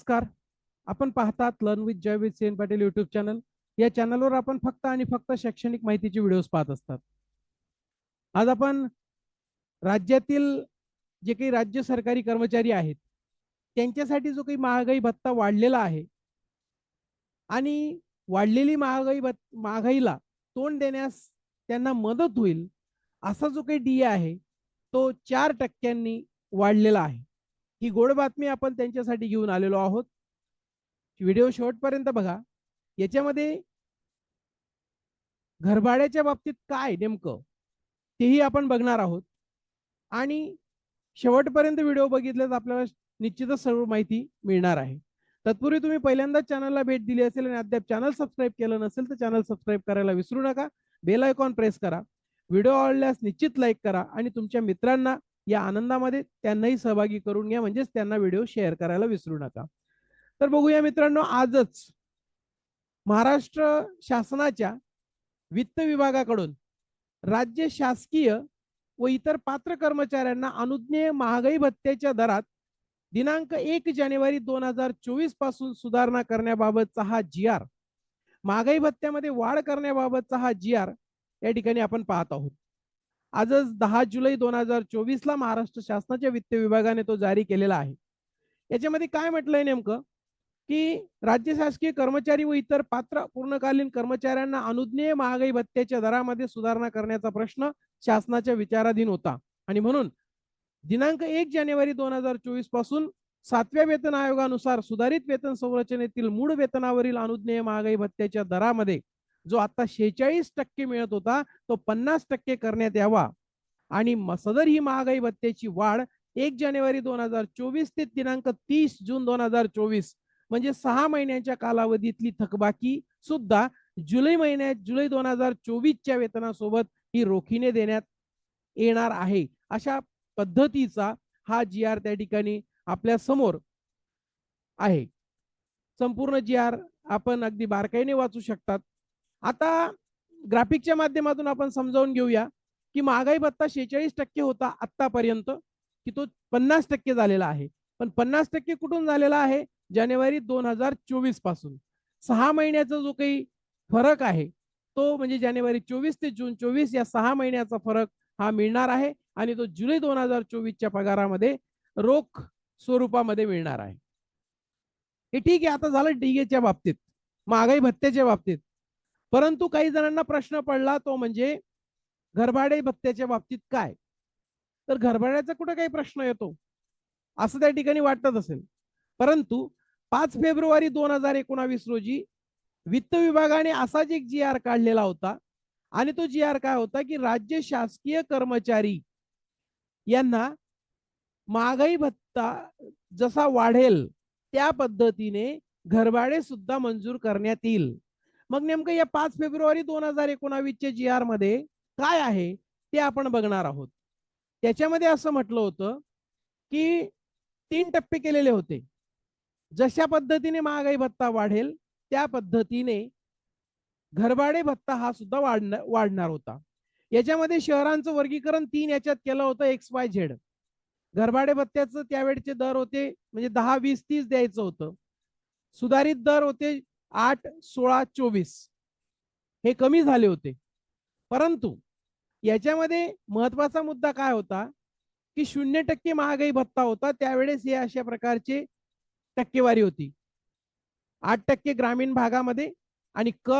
नमस्कार. आपण पाहतात learn with Jay with Sen Patil YouTube channel या चॅनलवर आपण फक्त आणि फक्त शैक्षणिक माहितीचे व्हिडिओज पाहत असतात. आज आपण राज्यातील जे काही राज्य सरकारी कर्मचारी आहेत त्यांच्यासाठी जो काही महागाई भत्ता वाढलेला आहे आणि वाढलेली महागाई भत् महागाईला तोंड देण्यास त्यांना मदत होईल असा जो काही डी आहे तो चार टक्क्यांनी वाढलेला आहे. ही गोड बातमी आपण त्यांच्यासाठी घेऊन आलेलो आहोत. व्हिडिओ शेवटपर्यंत बघा. याच्यामध्ये घरभाड्याच्या बाबतीत काय नेमकं तेही आपण बघणार आहोत. आणि शेवटपर्यंत व्हिडिओ बघितल्यास आपल्याला निश्चितच सर्व माहिती मिळणार आहे. तत्पूर्वी तुम्ही पहिल्यांदाच चॅनलला भेट दिली असेल आणि अद्याप चॅनल सबस्क्राईब केलं नसेल तर चॅनल सबस्क्राईब करायला विसरू नका. बेल आयकॉन प्रेस करा. व्हिडिओ आवडल्यास निश्चित लाईक करा आणि तुमच्या मित्रांना या आनंदामध्ये त्यांनाही सहभागी करून घ्या म्हणजेच त्यांना व्हिडिओ शेअर करायला विसरू नका. तर बघूया मित्रांनो आजच महाराष्ट्र शासनाच्या वित्त विभागाकडून राज्य शासकीय व इतर पात्र कर्मचाऱ्यांना अनुज्ञेय महागाई भत्त्याच्या दरात दिनांक एक जानेवारी दोन हजार चोवीसपासून सुधारणा करण्याबाबतचा हा जी आर महागाई भत्त्यामध्ये वाढ करण्याबाबतचा हा जी आर या ठिकाणी आपण पाहत आहोत. आजच दहा जुलै दोन हजार चोवीस ला महाराष्ट्र शासनाच्या वित्त विभागाने तो जारी केलेला आहे. याच्यामध्ये काय म्हटलंय नेमकं? की राज्य शासकीय कर्मचारी व इतर पात्र पूर्णकालीन कर्मचाऱ्यांना अनुज्ञेय महागाई भत्त्याच्या दरामध्ये सुधारणा करण्याचा प्रश्न शासनाच्या विचाराधीन होता. आणि म्हणून दिनांक एक जानेवारी दोन हजार चोवीसपासून सातव्या वेतन आयोगानुसार सुधारित वेतन संरचनेतील मूळ वेतनावरील अनुज्ञेय महागाई भत्त्याच्या दरामध्ये जो आता शेहेचाळीस टक्के मिळत होता तो पन्नास टक्के करण्यात यावा. आणि सदर ही महागाई भत्त्याची वाढ एक जानेवारी दोन हजार चोवीस ते दिनांक तीस जून दोन हजार चोवीस म्हणजे सहा महिन्यांच्या कालावधीतली थकबाकी सुद्धा जुलै महिन्यात जुलै दोन हजार चोवीसच्या वेतनासोबत ही रोखीने देण्यात येणार आहे. अशा पद्धतीचा हा जी आर त्या ठिकाणी आपल्यासमोर आहे. संपूर्ण जी आर आपण अगदी बारकाईने वाचू शकतात. आता ग्राफिकच्या माध्यमातून आपण समजावून घेऊया की महागाई भत्ता शेहेचाळीस टक्के होता आतापर्यंत की तो पन्नास टक्के झालेला आहे. पण पन्नास टक्के कुठून झालेला आहे? जानेवारी दोन हजार चोवीसपासून. सहा महिन्याचा जो काही फरक आहे तो म्हणजे जानेवारी चोवीस ते जून चोवीस या सहा महिन्याचा फरक हा मिळणार आहे आणि तो जुलै दोन हजार चोवीसच्या पगारामध्ये रोख स्वरूपामध्ये मिळणार आहे. हे ठीक आहे आता झालं डीएच्या बाबतीत. महागाई भत्त्याच्या बाबतीत. परंतु काही जणांना प्रश्न पडला तो म्हणजे घरभाडे भत्त्याच्या बाबतीत काय? तर घरभाड्याचा कुठं काही प्रश्न येतो? असं त्या ठिकाणी वाटत असेल. परंतु पाच फेब्रुवारी दोन हजार एकोणावीस रोजी वित्त विभागाने असाच एक जी आर काढलेला होता आणि तो जी आर काय होता की राज्य शासकीय कर्मचारी यांना महागाई भत्ता जसा वाढेल त्या पद्धतीने घरभाडे सुद्धा मंजूर करण्यात येईल. मग नेमकं या पाच फेब्रुवारी दोन हजार एकोणावीसच्या जी आरमध्ये काय आहे ते आपण बघणार आहोत. त्याच्यामध्ये असं म्हटलं होतं की तीन टप्पे केलेले होते. जशा पद्धतीने महागाई भत्ता वाढेल त्या पद्धतीने घरभाडे भत्ता हा सुद्धा वाढणार वाढणार होता. याच्यामध्ये शहरांचं वर्गीकरण तीन याच्यात केलं होतं एक्स वाय झेड घरभाडे भत्त्याचं त्यावेळेचे दर होते म्हणजे दहा वीस तीस द्यायचं होतं. सुधारित दर होते आठ सोळा चोवीस. हे कमी झाले होते. परंतु याच्यामध्ये महत्त्वाचा मुद्दा काय होता? की शून्य टक्के महागाई भत्ता होता त्यावेळेस हे अशा प्रकारचे टक्केवारी होती. आठ टक्के ग्रामीण भागामध्ये आणि क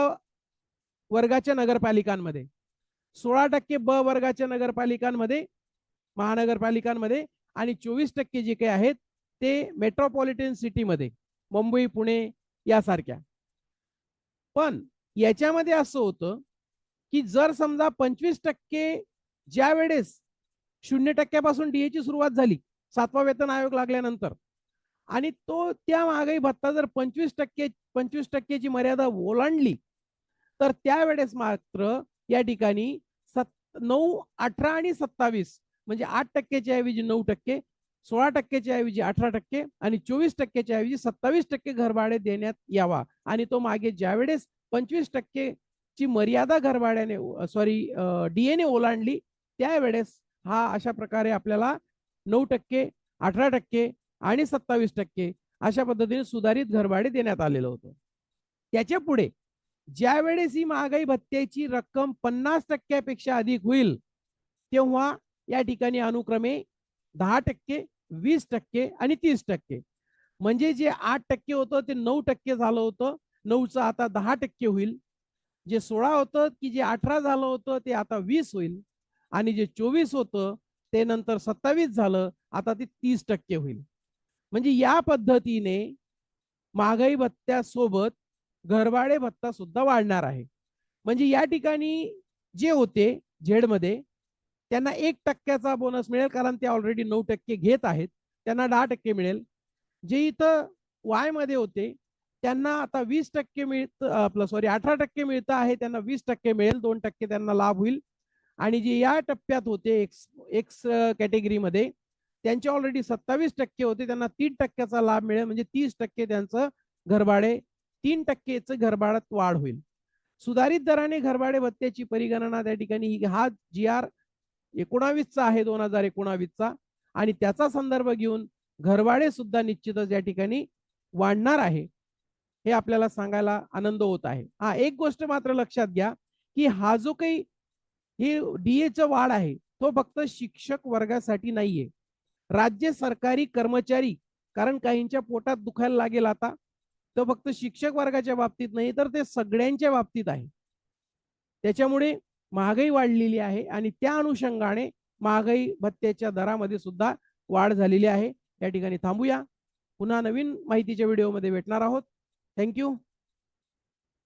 वर्गाच्या नगरपालिकांमध्ये. सोळा टक्के ब वर्गाच्या नगरपालिकांमध्ये महानगरपालिकांमध्ये आणि चोवीस टक्के जे काही आहेत ते मेट्रोपॉलिटन सिटीमध्ये मुंबई पुणे यासारख्या. पण याच्यामध्ये असं होतं की जर समजा पंचवीस टक्के ज्या वेळेस शून्य टक्क्यापासून डीएची सुरुवात झाली सातवा वेतन आयोग लागल्यानंतर आणि तो त्या महागाई भत्ता जर पंचवीस टक्के पंचवीस टक्केची मर्यादा ओलांडली तर त्यावेळेस मात्र या ठिकाणी सत नऊ अठरा आणि सत्तावीस म्हणजे आठ टक्क्याच्या ऐवजी नऊ टक्के सोळा टक्क्याच्या ऐवजी अठरा टक्के आणि चोवीस टक्क्याच्या ऐवजी सत्तावीस टक्के घरभाडे देण्यात यावा. आणि तो मागे ज्यावेळेस पंचवीस टक्के ची मर्यादा घरभाड्याने सॉरी डीएने ओलांडली त्यावेळेस हा अशा प्रकारे आपल्याला नऊ टक्के अठरा टक्के आणि सत्तावीस टक्के अशा पद्धतीने सुधारित घरभाडे देण्यात आलेलं होतं. त्याच्या पुढे ज्यावेळेस ही महागाई भत्त्याची रक्कम पन्नास टक्क्यापेक्षा अधिक होईल तेव्हा या ठिकाणी अनुक्रमे दहा टक्के वीस टक्के आणि तीस टक्के. म्हणजे जे आठ टक्के होतं ते नऊ टक्के झालं होतं. नऊचं आता दहा टक्के होईल. जे सोळा होतं की जे अठरा झालं होतं ते आता वीस होईल. आणि जे चोवीस होतं ते नंतर सत्तावीस झालं आता ते तीस टक्के होईल. म्हणजे या पद्धतीने महागाई भत्त्यासोबत घरभाडे भत्ता सुद्धा वाढणार आहे. म्हणजे या ठिकाणी जे होते झेडमध्ये त्यांना एक टक्क्याचा बोनस मिळेल कारण ते ऑलरेडी नऊ टक्के घेत आहेत. त्यांना दहा टक्के मिळेल. जे इथं वायमध्ये होते त्यांना आता वीस टक्के मिळत आपलं सॉरी अठरा टक्के मिळतं आहे त्यांना वीस टक्के मिळेल दोन टक्के त्यांना लाभ होईल. आणि जे या टप्प्यात होते एक्स एक्स कॅटेगरीमध्ये त्यांचे ऑलरेडी सत्तावीस टक्के होते त्यांना तीन टक्क्याचा लाभ मिळेल म्हणजे तीस टक्के त्यांचं घरभाडे तीन टक्केच घरभाड्यात वाढ होईल. सुधारित दराने घरभाडे भत्त्याची परिगणना त्या ठिकाणी हा जी आर एकोणावीसचा आहे दोन हजार एकोणावीसचा. आणि त्याचा संदर्भ घेऊन घरवाडे सुद्धा निश्चितच या ठिकाणी वाढणार आहे. हे आपल्याला सांगायला आनंद होत आहे. हा एक गोष्ट मात्र लक्षात घ्या की हा जो काही ही डीएचं वाढ आहे तो फक्त शिक्षक वर्गासाठी नाहीये. राज्य सरकारी कर्मचारी कारण काहींच्या पोटात दुखायला लागेल आता तो फक्त शिक्षक वर्गाच्या बाबतीत नाही तर ते सगळ्यांच्या बाबतीत आहे. त्याच्यामुळे महागाई वाढलेली आहे आणि त्या अनुषंगाने महागाई भत्त्याच्या दरामध्ये सुद्धा वाढ झालेली आहे. या ठिकाणी थांबूया. पुन्हा नवीन माहितीच्या व्हिडिओमध्ये भेटणार आहोत. थँक्यू